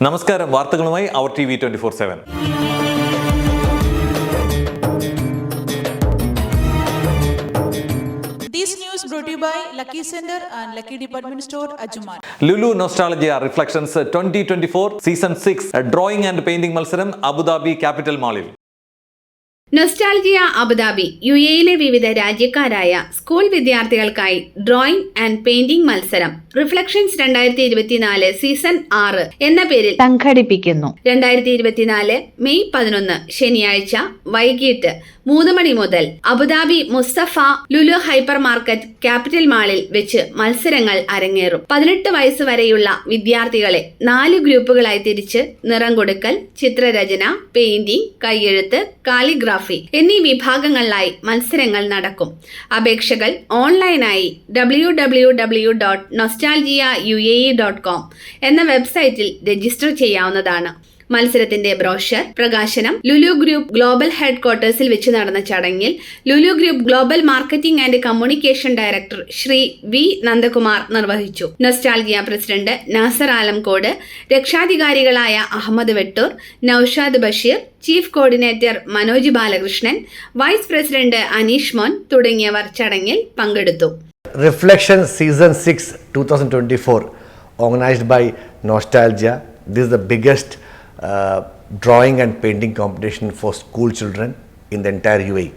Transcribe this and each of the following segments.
നമസ്കാരം വാർത്തകളുമായി അവർ T V twenty four seven. Lulu Nostalgia Reflections twenty twenty four season six drawing and painting മത്സരം Abu Dhabi capital മാളിൽ nostalgia Abu Dhabi U എയിലെ വിവിധ രാജ്യക്കാരായ സ്കൂൾ വിദ്യാർത്ഥികൾക്കായി ഡ്രോയിങ് ആൻഡ് പെയിന്റിംഗ് മത്സരം. റിഫ്ലക്ഷൻസ് രണ്ടായിരത്തി ഇരുപത്തിനാല് സീസൺ ആറ് എന്ന പേരിൽ സംഘടിപ്പിക്കുന്നു. രണ്ടായിരത്തി ഇരുപത്തിനാല് മെയ് പതിനൊന്ന് ശനിയാഴ്ച വൈകിട്ട് മൂന്ന് മണി മുതൽ Abu Dhabi Mussafah Lulu hypermarket Capital മാളിൽ വെച്ച് മത്സരങ്ങൾ അരങ്ങേറും. പതിനെട്ട് വയസ്സ് വരെയുള്ള വിദ്യാർത്ഥികളെ നാല് ഗ്രൂപ്പുകളായി തിരിച്ച് നിറം കൊടുക്കൽ ചിത്രരചന പെയിന്റിംഗ് കൈയെഴുത്ത് കാലിഗ്രാഫി എന്നീ വിഭാഗങ്ങളിലായി മത്സരങ്ങൾ നടക്കും. അപേക്ഷകൾ ഓൺലൈനായി W W W dot nostalgia U A E dot com എന്ന വെബ്സൈറ്റിൽ രജിസ്റ്റർ ചെയ്യാവുന്നതാണ്. മത്സരത്തിന്റെ ബ്രോഷർ പ്രകാശനം ലുലു ഗ്രൂപ്പ് ഗ്ലോബൽ ഹെഡ്ക്വാർട്ടേഴ്സിൽ വെച്ച് നടന്ന ചടങ്ങിൽ Lulu group global marketing and communication director Shri V Nandakumar നിർവഹിച്ചു. Nostalgia president Nasar Alamcode രക്ഷാധികാരികളായ Ahmed Vettoor Noushad Basheer chief coordinator Manoj Balakrishnan vice president Aneesh Mon തുടങ്ങിയവർ ചടങ്ങിൽ പങ്കെടുത്തു. Reflection Season 6 2024, four organised by Nostalgia this the biggest uh, drawing and painting competition for school children in the entire UAE.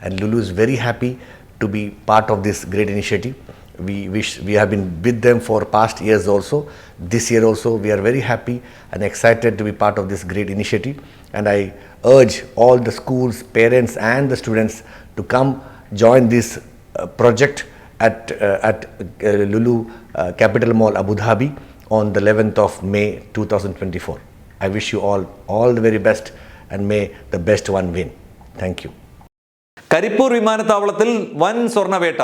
And Lulu is very happy to be part of this great initiative. We wish we have been with them for past years also. This year also, we are very happy and excited to be part of this great initiative. And I urge all the schools, parents, and the students to come join this uh, project at, uh, at uh, Lulu uh, Capital Mall Abu Dhabi on the 11th of May 2024. I wish you all all the very best and may the best one win. Thank you. Karipur വിമാനത്താവളത്തിൽ വൻ സ്വർണവേട്ട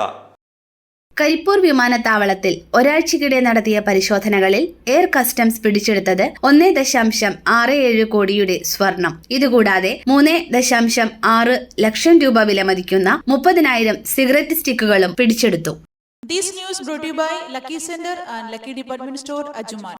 കരിപ്പൂർ വിമാനത്താവളത്തിൽ ഒരാഴ്ചക്കിടെ നടത്തിയ പരിശോധനകളിൽ air customs പിടിച്ചെടുത്തത് ഒന്നേ ദശാംശം ആറ് ഏഴ് കോടിയുടെ സ്വർണം ഇതുകൂടാതെ മൂന്ന് ദശാംശം ആറ് ലക്ഷം രൂപ വിലമതിക്കുന്ന മുപ്പതിനായിരം സിഗരറ്റ് സ്റ്റിക്കുകളും പിടിച്ചെടുത്തു This news brought to you by Lucky Center and Lucky Department Store, Ajuman.